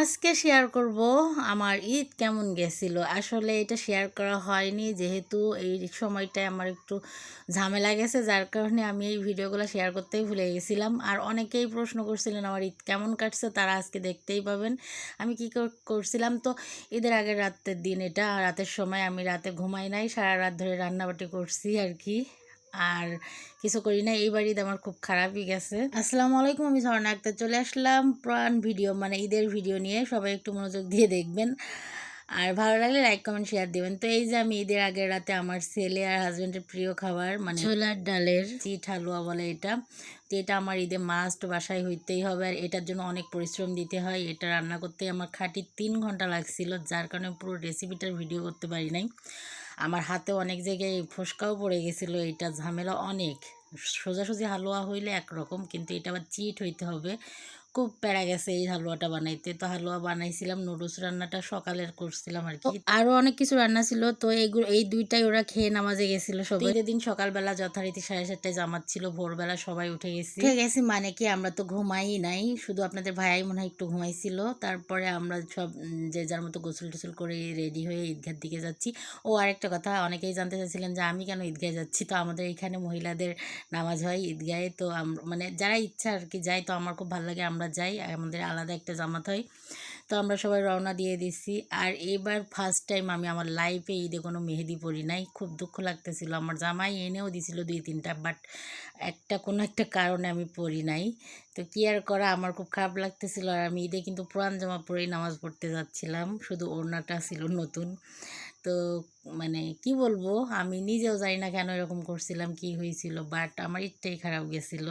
আজকে শেয়ার করব আমার ঈদ কেমন গেছিল। আসলে এটা শেয়ার করা হয়নি, যেহেতু এই সময়টায় আমার একটু ঝামেলা গেছে, যার কারণে আমি এই ভিডিওগুলো শেয়ার করতেই ভুলে গেছিলাম। আর অনেকেই প্রশ্ন করছিলেন, আমার ঈদ কেমন কাটছে? তারা আজকে দেখতেই পাবেন। আমি কি করছিলাম তো, ঈদের আগের রাতের দিন এটা রাতের সময় আমি রাতে ঘুমাই নাই, সারা রাত ধরে রান্নাবাটি করছি আর কি। আর কিছু করি না এই বাড়িতে আমার খুব খারাপই গেছে। আসসালামু আলাইকুম, আমি ঝর্ণা আক্তার চলে আসলাম প্রাণ ভিডিও মানে ঈদের ভিডিও নিয়ে, সবাই একটু মনোযোগ দিয়ে দেখবেন। আর ভালো লাগলে লাইক কমেন্ট শেয়ার দিবেন। তো এই যে আমি ঈদের আগের রাতে আমার ছেলে আর হাজব্যান্ডের প্রিয় খাবার মানে ছোলার ডালের চিট হালুয়া বলে এটা, তো এটা আমার ঈদে মাস্ট বাসায় হইতেই হবে। আর এটার জন্য অনেক পরিশ্রম দিতে হয়। এটা রান্না করতে আমার খাঁটি তিন ঘণ্টা লাগছিল, যার কারণে পুরো রেসিপিটার ভিডিও করতে পারি নাই। আমার হাতে অনেক জায়গায় ফোসকাও পড়ে গেছিল এটা ঝামেলা অনেক। সোজাসুজি হালুয়া হইলে একরকম, কিন্তু এটা আবার চিট হইতে হবে। খুব প্যারা গেছে এই হালুয়াটা বানাইতে। তো হালুয়া বানাইছিলাম নুডলস রান্নাটা সকালের করছিলাম আর কি। আরও অনেক কিছু রান্না ছিল তো এইগুলো এই দুইটাই ওরা খেয়ে নামাজে গেছিল সবাই। দিন সকালবেলা যথারীতি সাড়ে সাতটায় জামাত ছিল ভোরবেলা সবাই উঠে গেছি। উঠে গেছি মানে কি আমরা তো ঘুমাই নাই শুধু আপনাদের ভাইয়াই মনে হয় একটু ঘুমাইছিল। তারপরে আমরা সব যে যার মতো গোসল টোসল করে রেডি হয়ে ঈদগার দিকে যাচ্ছি। ও আরেকটা কথা অনেকেই জানতে চাইছিলেন যে আমি কেন ঈদগাহে যাচ্ছি? তো আমাদের এখানে মহিলাদের নামাজ হয় ঈদগাহে তো মানে যারা ইচ্ছা আর কি যায় তো আমার খুব ভালো লাগে। আমরা যাই, আর আমাদের আলাদা একটা জামাত হয়। তো আমরা সবাই রওনা দিয়ে দিছি। আর এবার ফার্স্ট টাইম আমি আমার লাইফে ঈদে কোনো মেহেদি পরি নাই। খুব দুঃখ লাগতেছিল। আমার জামাই এনেও দিছিল দুই তিনটা বাট একটা কোনো একটা কারণে আমি পরি নাই। তো কি আর করা? আমার খুব খারাপ লাগতেছিল। আর আমি ঈদে কিন্তু পুরান জামা পরেই নামাজ পড়তে যাচ্ছিলাম। শুধু ওড়নাটা ছিল নতুন। তো মানে কি বলব? আমি নিজেও জানি না কেন এরকম করছিলাম, কি হয়েছিল বাট আমার ইটটাই খারাপ গেছিল।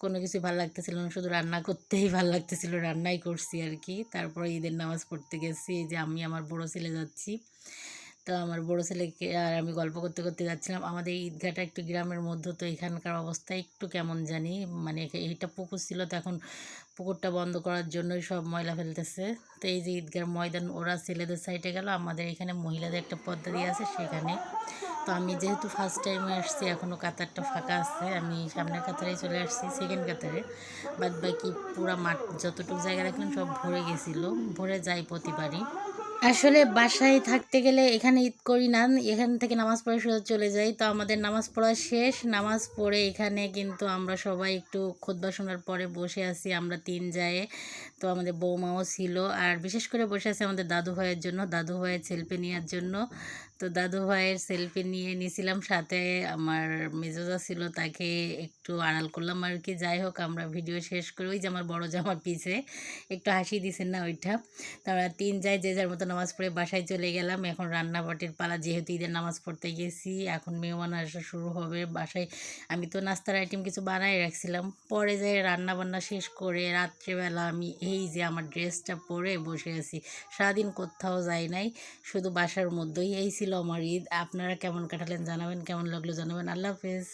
কোনো কিছু ভালো লাগতেছিল না, শুধু রান্না করতেই ভালো লাগতেছিল, রান্নাই করছি আর কি। তারপরে ঈদের নামাজ পড়তে গেছি, এই যে আমি আমার বড়ো ছেলে যাচ্ছি। তো আমার বড় ছেলেকে আর আমি গল্প করতে করতে যাচ্ছিলাম। আমাদের ঈদগাহটা একটু গ্রামের মধ্যে, তো এখানকার অবস্থা একটু কেমন জানি? মানে এইটা পুকুর ছিল, তো এখন পুকুরটা বন্ধ করার জন্যই সব ময়লা ফেলতেছে। তো এই যে ঈদগার ময়দান, ওরা ছেলেদের সাইডে গেল, আমাদের এখানে মহিলাদের একটা পদ্ধতি আছে সেখানে। তো আমি যেহেতু ফার্স্ট টাইমে আসছি এখনও কাতারটা ফাঁকা আছে, আমি সামনের কাতারেই চলে আসছি সেকেন্ড কাতারে। বাদ বাকি পুরা মাঠ, যতটুকু জায়গা রাখলাম সব ভরে গেছিল। ভরে যাই প্রতিবারই। আসলে বাসায় থাকতে গেলে এখানে ঈদ করি না, এখান থেকে নামাজ পড়ে সোজা চলে যাই। তো আমাদের নামাজ পড়া শেষ, নামাজ পড়ে এখানে কিন্তু আমরা সবাই একটু খোদ শোনার পরে বসে আছি, আমরা তিন যায়। তো আমাদের বৌমাও ছিল, আর বিশেষ করে বসে আছি আমাদের দাদু ভাইয়ের জন্য দাদু ভাইয়ের ছেলপে নেওয়ার জন্য। তো দাদু ভাইয়ের সেলফি নিয়ে নিয়েছিলাম সাথে আমার মেজোজা ছিল, তাকে একটু আড়াল করলাম আর কি। যাই হোক, আমরা ভিডিও শেষ করে, ওই যে আমার বড় জামার পিছে, একটু হাসি দিছেন না ওইটা? তো আমরা তিন যাই, যে যার মতো নামাজ পড়ে বাসায় চলে গেলাম। এখন রান্নাবাটির পালা, যেহেতু ঈদের নামাজ পড়তে গেছি, এখন মেহমান আসা শুরু হবে বাসায়। আমি তো নাস্তার আইটেম কিছু বানাই রাখছিলাম। পরে যে রান্না বান্না শেষ করে, রাত্রেবেলা আমি এই যে আমার ড্রেসটা পরে বসে আছি। সারাদিন কোথাও যাই নাই, শুধু বাসার মধ্যেই এই ছিল আমার ঈদ। আপনারা কেমন কাটালেন জানাবেন কেমন লাগল জানাবেন। আল্লাহ হাফেজ।